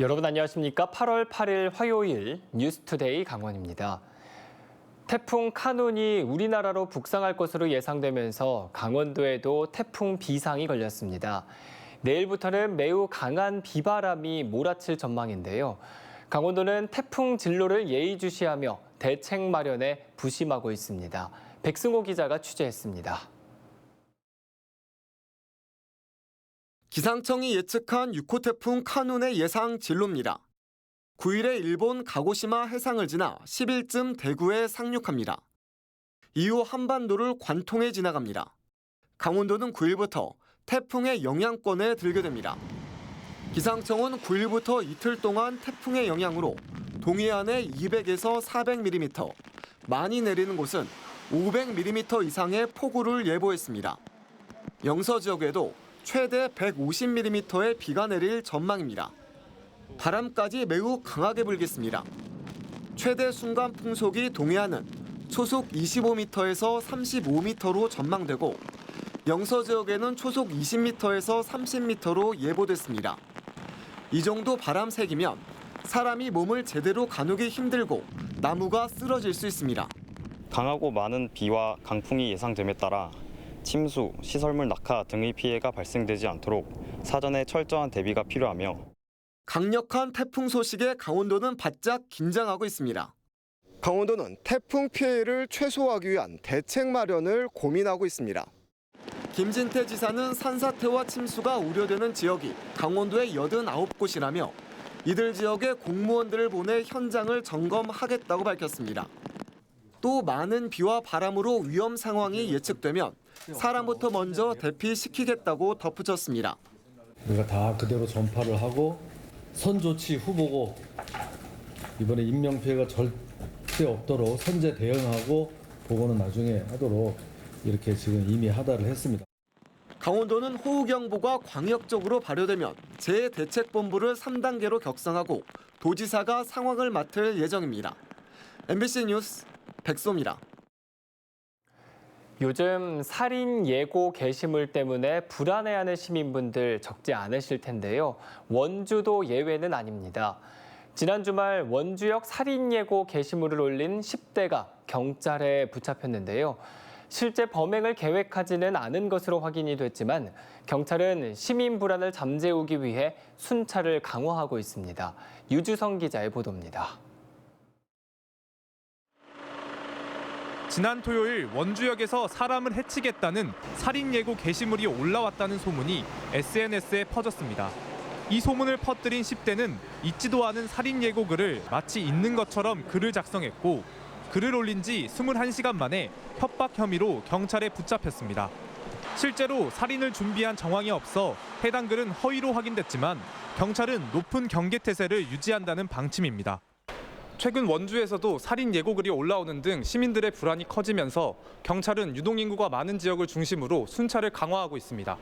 여러분 안녕하십니까? 8월 8일 화요일 뉴스투데이 강원입니다. 태풍 카눈이 우리나라로 북상할 것으로 예상되면서 강원도에도 태풍 비상이 걸렸습니다. 내일부터는 매우 강한 비바람이 몰아칠 전망인데요. 강원도는 태풍 진로를 예의주시하며 대책 마련에 부심하고 있습니다. 백승호 기자가 취재했습니다. 기상청이 예측한 6호 태풍 카눈의 예상 진로입니다. 9일에 일본 가고시마 해상을 지나 10일쯤 대구에 상륙합니다. 이후 한반도를 관통해 지나갑니다. 강원도는 9일부터 태풍의 영향권에 들게 됩니다. 기상청은 9일부터 이틀 동안 태풍의 영향으로 동해안에 200에서 400mm, 많이 내리는 곳은 500mm 이상의 폭우를 예보했습니다. 영서 지역에도 최대 150mm의 비가 내릴 전망입니다. 바람까지 매우 강하게 불겠습니다. 최대 순간 풍속이 동해안은 초속 25m에서 35m로 전망되고 영서 지역에는 초속 20m에서 30m로 예보됐습니다. 이 정도 바람 색이면 사람이 몸을 제대로 가누기 힘들고 나무가 쓰러질 수 있습니다. 강하고 많은 비와 강풍이 예상됨에 따라 침수, 시설물 낙하 등의 피해가 발생되지 않도록 사전에 철저한 대비가 필요하며 강력한 태풍 소식에 강원도는 바짝 긴장하고 있습니다. 강원도는 태풍 피해를 최소화하기 위한 대책 마련을 고민하고 있습니다. 김진태 지사는 산사태와 침수가 우려되는 지역이 강원도의 89곳이라며 이들 지역에 공무원들을 보내 현장을 점검하겠다고 밝혔습니다. 또 많은 비와 바람으로 위험 상황이 예측되면 사람부터 먼저 대피시키겠다고 덧붙였습니다. 우리가 다 그대로 전파를 하고 선조치 후보고 이번에 인명 피해가 절대 없도록 선제 대응하고 보고는 나중에 하도록 이렇게 지금 이미 하달을 했습니다. 강원도는 호우경보가 광역적으로 발효되면 재대책본부를 3단계로 격상하고 도지사가 상황을 맡을 예정입니다. MBC 뉴스 백소입니다. 요즘 살인 예고 게시물 때문에 불안해하는 시민분들 적지 않으실 텐데요. 원주도 예외는 아닙니다. 지난 주말 원주역 살인 예고 게시물을 올린 10대가 경찰에 붙잡혔는데요. 실제 범행을 계획하지는 않은 것으로 확인이 됐지만 경찰은 시민 불안을 잠재우기 위해 순찰을 강화하고 있습니다. 유주성 기자의 보도입니다. 지난 토요일 원주역에서 사람을 해치겠다는 살인 예고 게시물이 올라왔다는 소문이 SNS에 퍼졌습니다. 이 소문을 퍼뜨린 10대는 있지도 않은 살인 예고 글을 마치 있는 것처럼 글을 작성했고 글을 올린 지 21시간 만에 협박 혐의로 경찰에 붙잡혔습니다. 실제로 살인을 준비한 정황이 없어 해당 글은 허위로 확인됐지만 경찰은 높은 경계 태세를 유지한다는 방침입니다. 최근 원주에서도 살인 예고글이 올라오는 등 시민들의 불안이 커지면서 경찰은 유동인구가 많은 지역을 중심으로 순찰을 강화하고 있습니다.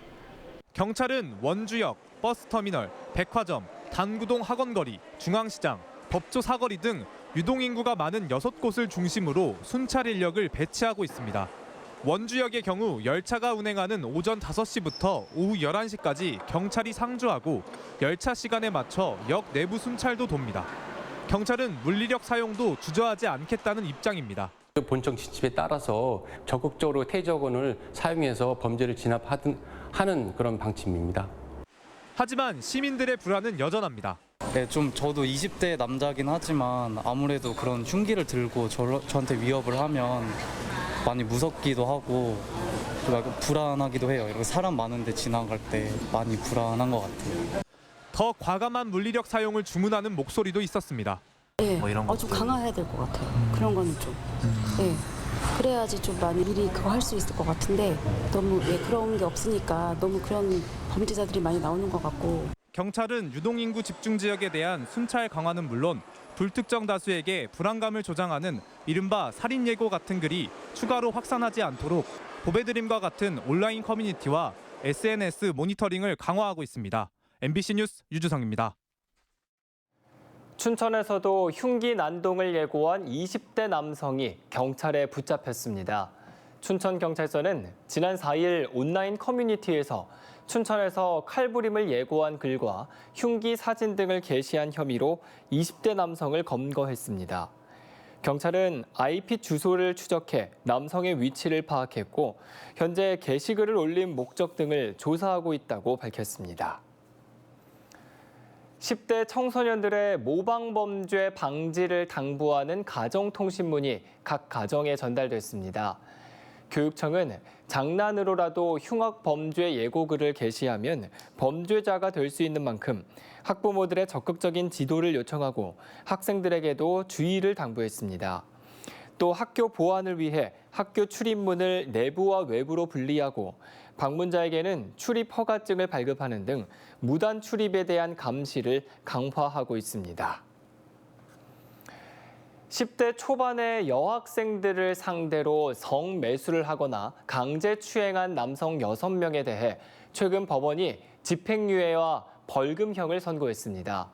경찰은 원주역, 버스터미널, 백화점, 단구동 학원거리, 중앙시장, 법조 사거리 등 유동인구가 많은 6곳을 중심으로 순찰 인력을 배치하고 있습니다. 원주역의 경우 열차가 운행하는 오전 5시부터 오후 11시까지 경찰이 상주하고 열차 시간에 맞춰 역 내부 순찰도 돕니다. 경찰은 물리력 사용도 주저하지 않겠다는 입장입니다. 그 본청 지침에 따라서 적극적으로 테이저건을 사용해서 범죄를 진압하는 하는 그런 방침입니다. 하지만 시민들의 불안은 여전합니다. 네, 좀 저도 20대 남자긴 하지만 아무래도 그런 흉기를 들고 저, 저한테 위협을 하면 많이 무섭기도 하고 좀 약간 불안하기도 해요. 이렇게 사람 많은데 지나갈 때 많이 불안한 것 같아요. 더 과감한 물리력 사용을 주문하는 목소리도 있었습니다. 예, 어, 좀 강화해야 될 것 같아요. 그런 거는 좀. 예. 그래야지 좀 많이 미리 그거 할 수 있을 것 같은데 너무 예, 그런 게 없으니까 너무 그런 범죄자들이 많이 나오는 것 같고 경찰은 유동인구 집중 지역에 대한 순찰 강화는 물론 불특정 다수에게 불안감을 조장하는 이른바 살인 예고 같은 글이 추가로 확산하지 않도록 보배드림과 같은 온라인 커뮤니티와 SNS 모니터링을 강화하고 있습니다. MBC 뉴스 유주성입니다. 춘천에서도 흉기 난동을 예고한 20대 남성이 경찰에 붙잡혔습니다. 춘천경찰서는 지난 4일 온라인 커뮤니티에서 춘천에서 칼부림을 예고한 글과 흉기 사진 등을 게시한 혐의로 20대 남성을 검거했습니다. 경찰은 IP 주소를 추적해 남성의 위치를 파악했고 현재 게시글을 올린 목적 등을 조사하고 있다고 밝혔습니다. 10대 청소년들의 모방 범죄 방지를 당부하는 가정통신문이 각 가정에 전달됐습니다. 교육청은 장난으로라도 흉악 범죄 예고글을 게시하면 범죄자가 될 수 있는 만큼 학부모들의 적극적인 지도를 요청하고 학생들에게도 주의를 당부했습니다. 또 학교 보안을 위해 학교 출입문을 내부와 외부로 분리하고 방문자에게는 출입 허가증을 발급하는 등 무단 출입에 대한 감시를 강화하고 있습니다. 10대 초반의 여학생들을 상대로 성매수를 하거나 강제 추행한 남성 6명에 대해 최근 법원이 집행유예와 벌금형을 선고했습니다.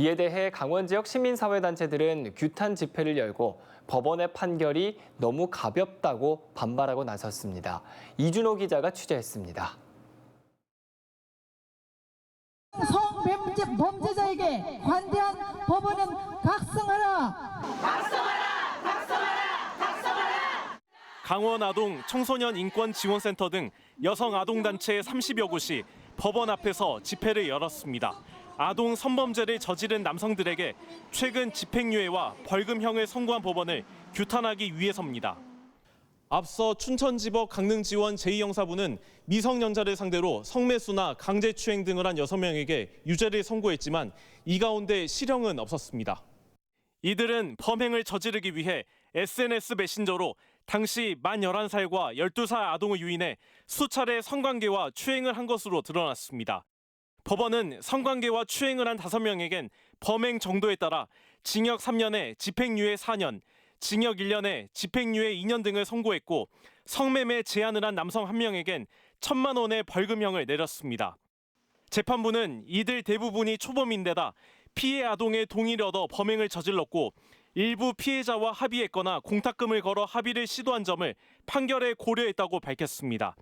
이에 대해 강원 지역 시민사회단체들은 규탄 집회를 열고 법원의 판결이 너무 가볍다고 반발하고 나섰습니다. 이준호 기자가 취재했습니다. 성범죄 범죄자에게 관대한 법원은 각성하라. 강원 아동 청소년 인권 지원센터 등 여성 아동 단체 30여 곳이 법원 앞에서 집회를 열었습니다. 아동 성범죄를 저지른 남성들에게 최근 집행유예와 벌금형을 선고한 법원을 규탄하기 위해서입니다. 앞서 춘천지법 강릉지원 제2형사부는 미성년자를 상대로 성매수나 강제추행 등을 한 6명에게 유죄를 선고했지만 이 가운데 실형은 없었습니다. 이들은 범행을 저지르기 위해 SNS 메신저로 당시 만 11살과 12살 아동을 유인해 수차례 성관계와 추행을 한 것으로 드러났습니다. 법원은 성관계와 추행을 한 5명에겐 범행 정도에 따라 징역 3년에 집행유예 4년, 징역 1년에 집행유예 2년 등을 선고했고 성매매 제한을 한 남성 한 명에겐 천만 원의 벌금형을 내렸습니다. 재판부는 이들 대부분이 초범인데다 피해 아동의 동의를 얻어 범행을 저질렀고 일부 피해자와 합의했거나 공탁금을 걸어 합의를 시도한 점을 판결에 고려했다고 밝혔습니다.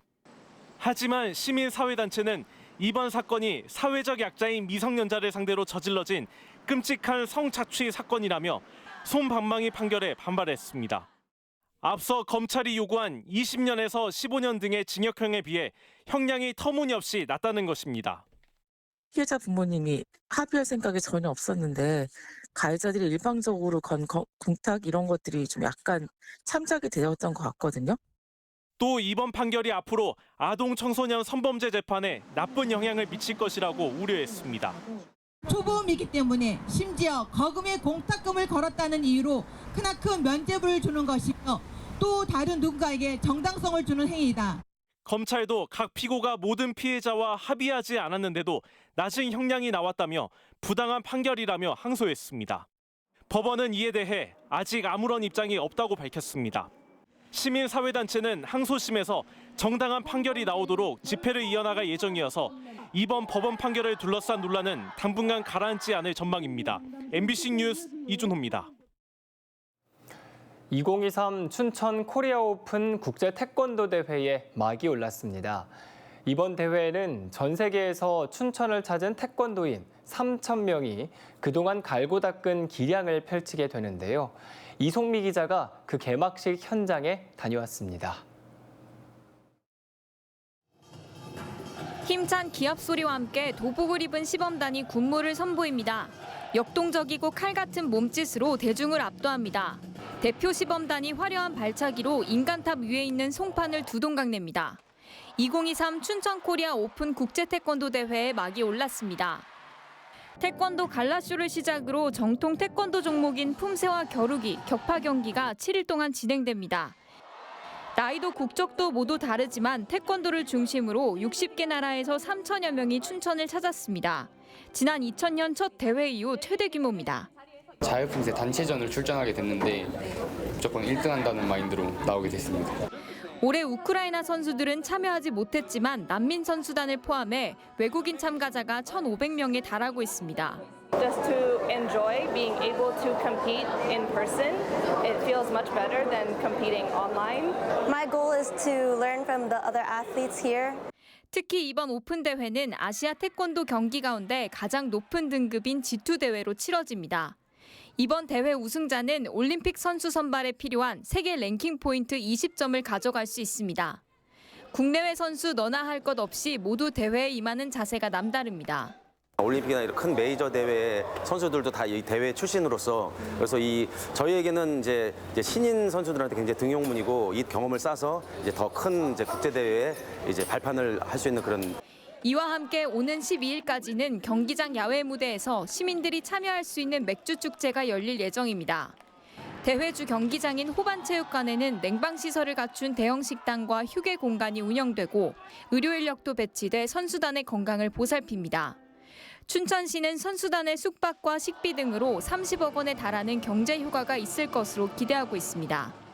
하지만 시민사회단체는 이번 사건이 사회적 약자인 미성년자를 상대로 저질러진 끔찍한 성착취 사건이라며 손방망이 판결에 반발했습니다. 앞서 검찰이 요구한 20년에서 15년 등의 징역형에 비해 형량이 터무니없이 낮다는 것입니다. 피해자 부모님이 합의할 생각이 전혀 없었는데 가해자들이 일방적으로 건 거- 공탁 이런 것들이 좀 약간 참작이 되었던 것 같거든요. 또 이번 판결이 앞으로 아동 청소년 성범죄 재판에 나쁜 영향을 미칠 것이라고 우려했습니다. 초보험이기 때문에 심지어 거금의 공탁금을 걸었다는 이유로 크나큰 면죄부를 주는 것이며 또 다른 누군가에게 정당성을 주는 행위이다. 검찰도 각 피고가 모든 피해자와 합의하지 않았는데도 낮은 형량이 나왔다며 부당한 판결이라며 항소했습니다. 법원은 이에 대해 아직 아무런 입장이 없다고 밝혔습니다. 시민사회단체는 항소심에서 정당한 판결이 나오도록 집회를 이어나갈 예정이어서 이번 법원 판결을 둘러싼 논란은 당분간 가라앉지 않을 전망입니다. MBC 뉴스 이준호입니다. 2023 춘천 코리아 오픈 국제 태권도 대회에 막이 올랐습니다. 이번 대회에는 전 세계에서 춘천을 찾은 태권도인 3천 명이 그동안 갈고 닦은 기량을 펼치게 되는데요. 이송미 기자가 그 개막식 현장에 다녀왔습니다. 힘찬 기합 소리와 함께 도복을 입은 시범단이 군무를 선보입니다. 역동적이고 칼 같은 몸짓으로 대중을 압도합니다. 대표 시범단이 화려한 발차기로 인간탑 위에 있는 송판을 두동강 냅니다. 2023 춘천 코리아 오픈 국제 태권도 대회에 막이 올랐습니다. 태권도 갈라쇼를 시작으로 정통 태권도 종목인 품새와 겨루기, 격파 경기가 7일 동안 진행됩니다. 나이도 국적도 모두 다르지만 태권도를 중심으로 60개 나라에서 3천여 명이 춘천을 찾았습니다. 지난 2000년 첫 대회 이후 최대 규모입니다. 자유품새 단체전을 출전하게 됐는데 무조건 1등한다는 마인드로 나오게 됐습니다. 올해 우크라이나 선수들은 참여하지 못했지만 난민 선수단을 포함해 외국인 참가자가 1,500명에 달하고 있습니다. just to enjoy being able to compete in person. It feels much better than competing online. My goal is to learn from the other athletes here. 특히 이번 오픈 대회는 아시아 태권도 경기 가운데 가장 높은 등급인 G2 대회로 치러집니다. 이번 대회 우승자는 올림픽 선수 선발에 필요한 세계 랭킹 포인트 20점을 가져갈 수 있습니다. 국내외 선수 너나 할 것 없이 모두 대회에 임하는 자세가 남다릅니다. 올림픽이나 이런 큰 메이저 대회 선수들도 다 이 대회 출신으로서 그래서 이 저희에게는 이제, 이제 신인 선수들한테 굉장히 등용문이고 이 경험을 쌓아서 이제 더 큰 이제 국제 대회에 이제 발판을 할 수 있는 그런 이와 함께 오는 12일까지는 경기장 야외 무대에서 시민들이 참여할 수 있는 맥주 축제가 열릴 예정입니다. 대회주 경기장인 호반체육관에는 냉방 시설을 갖춘 대형 식당과 휴게 공간이 운영되고 의료 인력도 배치돼 선수단의 건강을 보살핍니다. 춘천시는 선수단의 숙박과 식비 등으로 30억 원에 달하는 경제 효과가 있을 것으로 기대하고 있습니다.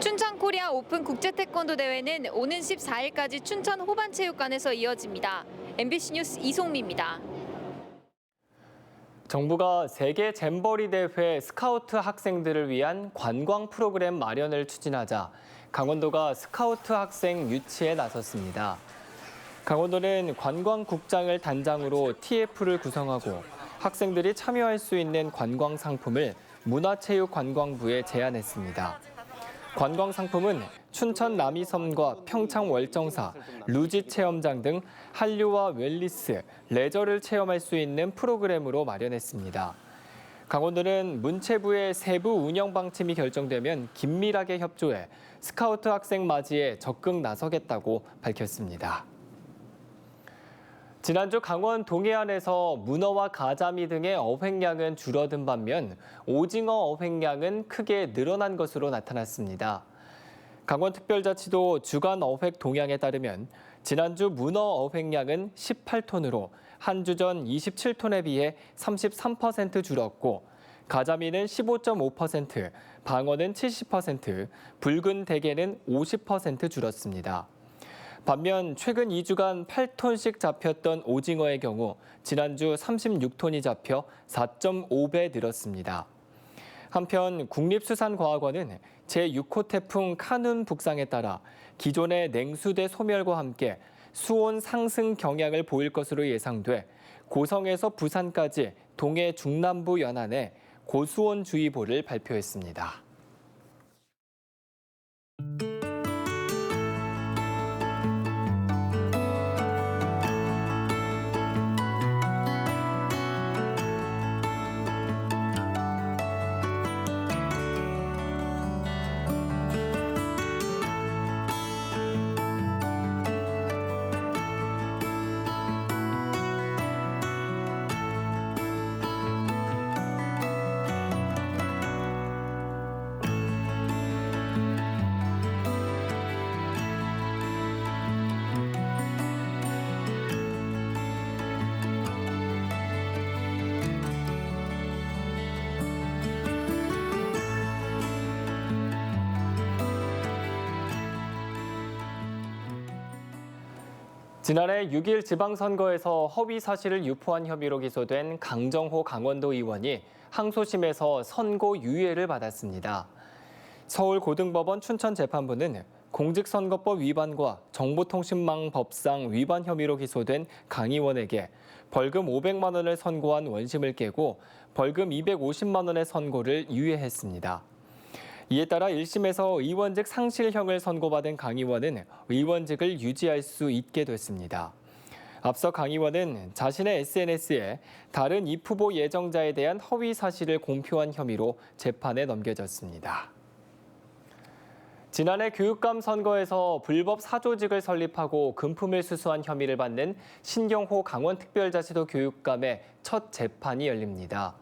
춘천 코리아 오픈 국제 태권도 대회는 오는 14일까지 춘천 호반체육관에서 이어집니다. MBC 뉴스 이송미입니다. 정부가 세계 잼버리 대회 스카우트 학생들을 위한 관광 프로그램 마련을 추진하자 강원도가 스카우트 학생 유치에 나섰습니다. 강원도는 관광국장을 단장으로 TF를 구성하고 학생들이 참여할 수 있는 관광 상품을 문화체육관광부에 제안했습니다. 관광 상품은 춘천 남이섬과 평창 월정사, 루지 체험장 등 한류와 웰리스, 레저를 체험할 수 있는 프로그램으로 마련했습니다. 강원도는 문체부의 세부 운영 방침이 결정되면 긴밀하게 협조해 스카우트 학생 맞이에 적극 나서겠다고 밝혔습니다. 지난주 강원 동해안에서 문어와 가자미 등의 어획량은 줄어든 반면 오징어 어획량은 크게 늘어난 것으로 나타났습니다. 강원특별자치도 주간 어획 동향에 따르면 지난주 문어 어획량은 18톤으로 한 주 전 27톤에 비해 33% 줄었고 가자미는 15.5%, 방어는 70%, 붉은 대게는 50% 줄었습니다. 반면 최근 2주간 8톤씩 잡혔던 오징어의 경우 지난주 36톤이 잡혀 4.5배 늘었습니다. 한편 국립수산과학원은 제6호 태풍 카눈 북상에 따라 기존의 냉수대 소멸과 함께 수온 상승 경향을 보일 것으로 예상돼 고성에서 부산까지 동해 중남부 연안에 고수온주의보를 발표했습니다. 지난해 6일 지방선거에서 허위 사실을 유포한 혐의로 기소된 강정호 강원도 의원이 항소심에서 선고 유예를 받았습니다. 서울고등법원 춘천재판부는 공직선거법 위반과 정보통신망 법상 위반 혐의로 기소된 강 의원에게 벌금 500만 원을 선고한 원심을 깨고 벌금 250만 원의 선고를 유예했습니다. 이에 따라 1심에서 의원직 상실형을 선고받은 강 의원은 의원직을 유지할 수 있게 됐습니다. 앞서 강 의원은 자신의 SNS에 다른 입 후보 예정자에 대한 허위 사실을 공표한 혐의로 재판에 넘겨졌습니다. 지난해 교육감 선거에서 불법 사조직을 설립하고 금품을 수수한 혐의를 받는 신경호 강원특별자치도 교육감의 첫 재판이 열립니다.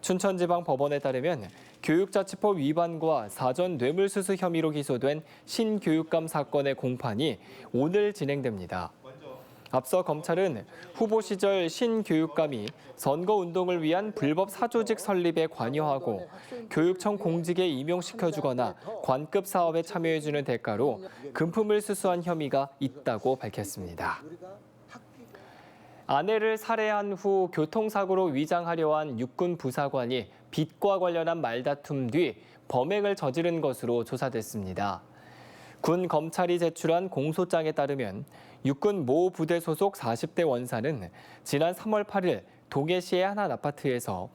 춘천지방법원에 따르면 교육자치법 위반과 사전 뇌물수수 혐의로 기소된 신교육감 사건의 공판이 오늘 진행됩니다. 앞서 검찰은 후보 시절 신 교육감이 선거운동을 위한 불법 사조직 설립에 관여하고 교육청 공직에 임용시켜주거나 관급 사업에 참여해주는 대가로 금품을 수수한 혐의가 있다고 밝혔습니다. 아내를 살해한 후 교통사고로 위장하려 한 육군 부사관이 빚과 관련한 말다툼 뒤 범행을 저지른 것으로 조사됐습니다. 군 검찰이 제출한 공소장에 따르면 육군 모 부대 소속 40대 원사는 지난 3월 8일 동해시의 한 아파트에서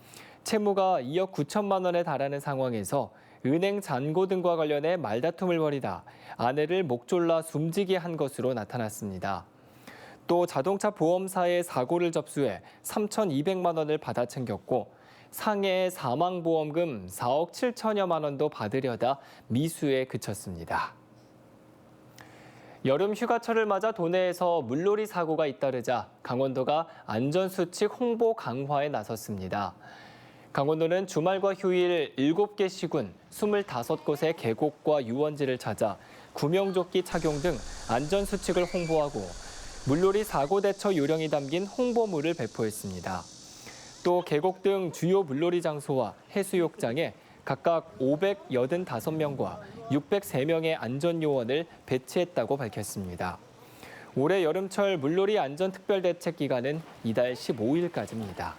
채무가 2억 9천만 원에 달하는 상황에서 은행 잔고 등과 관련해 말다툼을 벌이다 아내를 목 졸라 숨지게 한 것으로 나타났습니다. 또 자동차 보험사에 사고를 접수해 3,200만 원을 받아 챙겼고 상해 사망보험금 4억 7천여만 원도 받으려다 미수에 그쳤습니다. 여름 휴가철을 맞아 도내에서 물놀이 사고가 잇따르자 강원도가 안전수칙 홍보 강화에 나섰습니다. 강원도는 주말과 휴일 7개 시군 25곳의 계곡과 유원지를 찾아 구명조끼 착용 등 안전수칙을 홍보하고 물놀이 사고 대처 요령이 담긴 홍보물을 배포했습니다. 또 계곡 등 주요 물놀이 장소와 해수욕장에 각각 585명과 603명의 안전요원을 배치했다고 밝혔습니다. 올해 여름철 물놀이 안전특별대책 기간은 이달 15일까지입니다.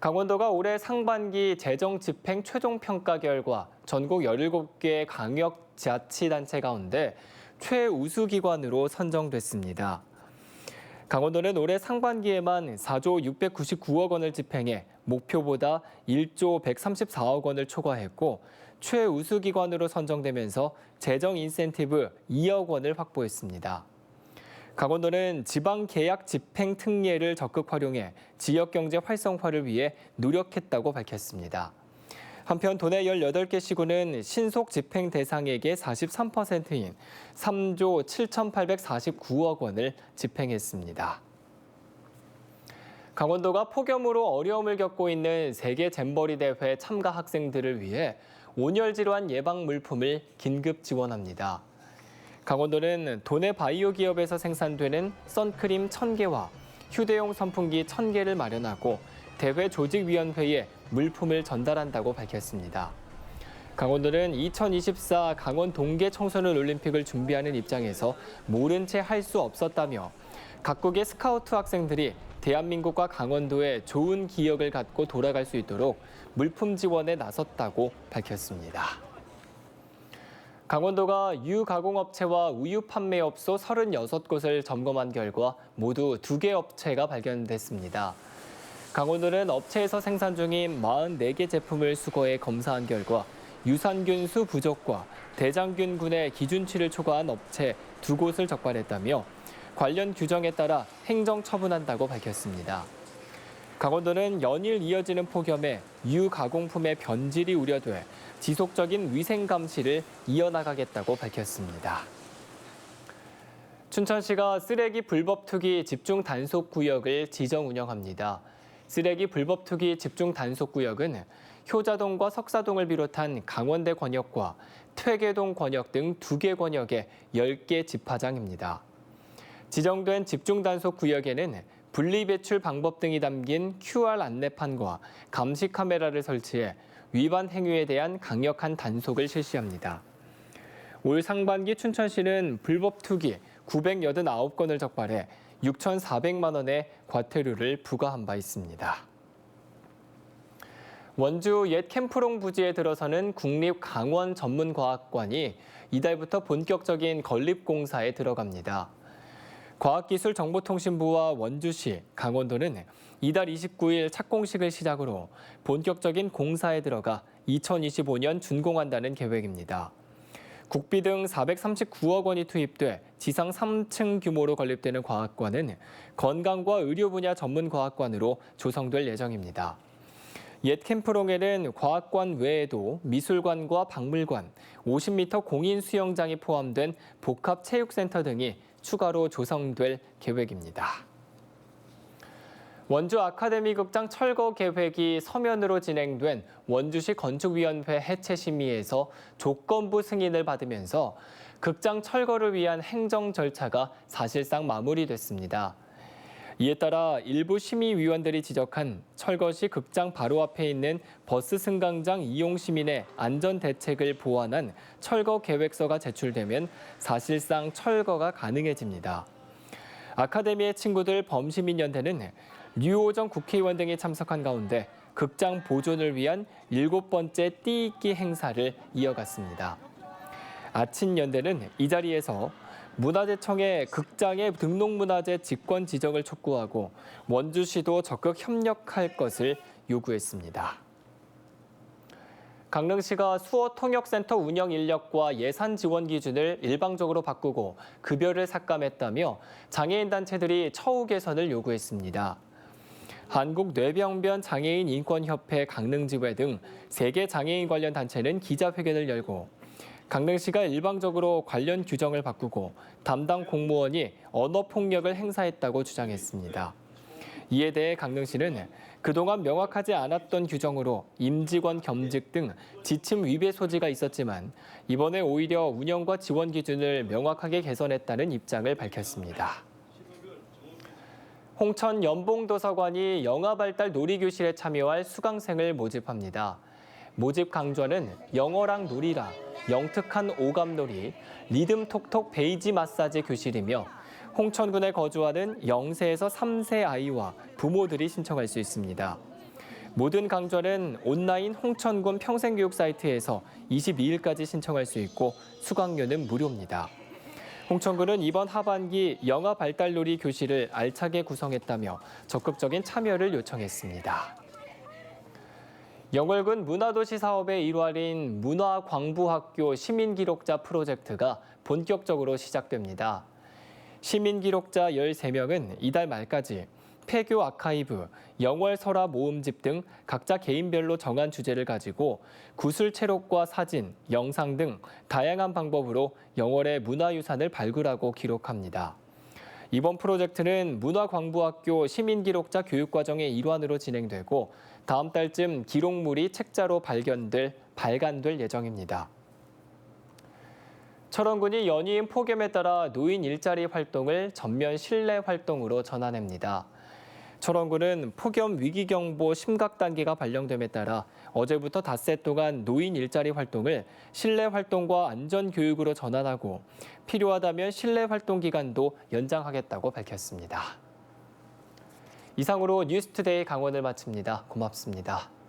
강원도가 올해 상반기 재정 집행 최종 평가 결과 전국 17개 강역 자치단체 가운데 최우수 기관으로 선정됐습니다. 강원도는 올해 상반기에만 4조 699억 원을 집행해 목표보다 1조 134억 원을 초과했고 최우수 기관으로 선정되면서 재정 인센티브 2억 원을 확보했습니다. 강원도는 지방 계약 집행 특례를 적극 활용해 지역 경제 활성화를 위해 노력했다고 밝혔습니다. 한편 도내 18개 시군은 신속 집행 대상액의 43%인 3조 7,849억 원을 집행했습니다. 강원도가 폭염으로 어려움을 겪고 있는 세계 잼버리 대회 참가 학생들을 위해 온열 질환 예방 물품을 긴급 지원합니다. 강원도는 도내 바이오 기업에서 생산되는 선크림 1000개와 휴대용 선풍기 1000개를 마련하고 대회 조직위원회에 물품을 전달한다고 밝혔습니다. 강원도는 2024 강원 동계 청소년 올림픽을 준비하는 입장에서 모른 채 할 수 없었다며 각국의 스카우트 학생들이 대한민국과 강원도에 좋은 기억을 갖고 돌아갈 수 있도록 물품 지원에 나섰다고 밝혔습니다. 강원도가 유가공업체와 우유 판매업소 36곳을 점검한 결과 모두 2개 업체가 발견됐습니다. 강원도는 업체에서 생산 중인 44개 제품을 수거해 검사한 결과 유산균 수 부족과 대장균군의 기준치를 초과한 업체 두 곳을 적발했다며 관련 규정에 따라 행정 처분한다고 밝혔습니다. 강원도는 연일 이어지는 폭염에 유가공품의 변질이 우려돼 지속적인 위생 감시를 이어나가겠다고 밝혔습니다. 춘천시가 쓰레기 불법 투기 집중 단속 구역을 지정 운영합니다. 쓰레기 불법 투기 집중 단속 구역은 효자동과 석사동을 비롯한 강원대 권역과 퇴계동 권역 등 두 개 권역의 10개 집화장입니다. 지정된 집중 단속 구역에는 분리 배출 방법 등이 담긴 QR 안내판과 감시 카메라를 설치해 위반 행위에 대한 강력한 단속을 실시합니다. 올 상반기 춘천시는 불법 투기 989건을 적발해 6,400만 원의 과태료를 부과한 바 있습니다. 원주 옛 캠프롱 부지에 들어서는 국립강원전문과학관이 이달부터 본격적인 건립공사에 들어갑니다. 과학기술정보통신부와 원주시, 강원도는 이달 29일 착공식을 시작으로 본격적인 공사에 들어가 2025년 준공한다는 계획입니다. 국비 등 439억 원이 투입돼 지상 3층 규모로 건립되는 과학관은 건강과 의료 분야 전문 과학관으로 조성될 예정입니다. 옛 캠프롱에는 과학관 외에도 미술관과 박물관, 50m 공인 수영장이 포함된 복합 체육센터 등이 추가로 조성될 계획입니다. 원주 아카데미 극장 철거 계획이 서면으로 진행된 원주시 건축위원회 해체 심의에서 조건부 승인을 받으면서 극장 철거를 위한 행정 절차가 사실상 마무리됐습니다. 이에 따라 일부 심의위원들이 지적한 철거 시 극장 바로 앞에 있는 버스 승강장 이용 시민의 안전 대책을 보완한 철거 계획서가 제출되면 사실상 철거가 가능해집니다. 아카데미의 친구들 범시민연대는 류호정 국회의원 등이 참석한 가운데 극장 보존을 위한 일곱 번째 띠익기 행사를 이어갔습니다. 아친연대는 이 자리에서 문화재청에 극장의 등록문화재 직권 지정을 촉구하고 원주시도 적극 협력할 것을 요구했습니다. 강릉시가 수어 통역센터 운영 인력과 예산 지원 기준을 일방적으로 바꾸고 급여를 삭감했다며 장애인 단체들이 처우 개선을 요구했습니다. 한국뇌병변 장애인 인권협회 강릉지회 등세개 장애인 관련 단체는 기자회견을 열고 강릉시가 일방적으로 관련 규정을 바꾸고 담당 공무원이 언어 폭력을 행사했다고 주장했습니다. 이에 대해 강릉시는 그동안 명확하지 않았던 규정으로 임직원 겸직 등 지침 위배 소지가 있었지만 이번에 오히려 운영과 지원 기준을 명확하게 개선했다는 입장을 밝혔습니다. 홍천 연봉도서관이 영화 발달 놀이교실에 참여할 수강생을 모집합니다. 모집 강좌는 영어랑 놀이랑, 영특한 오감놀이, 리듬 톡톡 베이지 마사지 교실이며 홍천군에 거주하는 0세에서 3세 아이와 부모들이 신청할 수 있습니다. 모든 강좌는 온라인 홍천군 평생교육 사이트에서 22일까지 신청할 수 있고 수강료는 무료입니다. 홍천군은 이번 하반기 영아 발달놀이 교실을 알차게 구성했다며 적극적인 참여를 요청했습니다. 영월군 문화도시 사업의 일환인 문화광부학교 시민기록자 프로젝트가 본격적으로 시작됩니다. 시민기록자 13명은 이달 말까지 폐교 아카이브, 영월 설화 모음집 등 각자 개인별로 정한 주제를 가지고 구술 채록과 사진, 영상 등 다양한 방법으로 영월의 문화유산을 발굴하고 기록합니다. 이번 프로젝트는 문화광부학교 시민기록자 교육과정의 일환으로 진행되고 다음 달쯤 기록물이 책자로 발견될 발간될 예정입니다. 철원군이 연이은 폭염에 따라 노인 일자리 활동을 전면 실내 활동으로 전환합니다. 철원군은 폭염 위기경보 심각 단계가 발령됨에 따라 어제부터 닷새 동안 노인 일자리 활동을 실내 활동과 안전 교육으로 전환하고 필요하다면 실내 활동 기간도 연장하겠다고 밝혔습니다. 이상으로 뉴스투데이 강원을 마칩니다. 고맙습니다.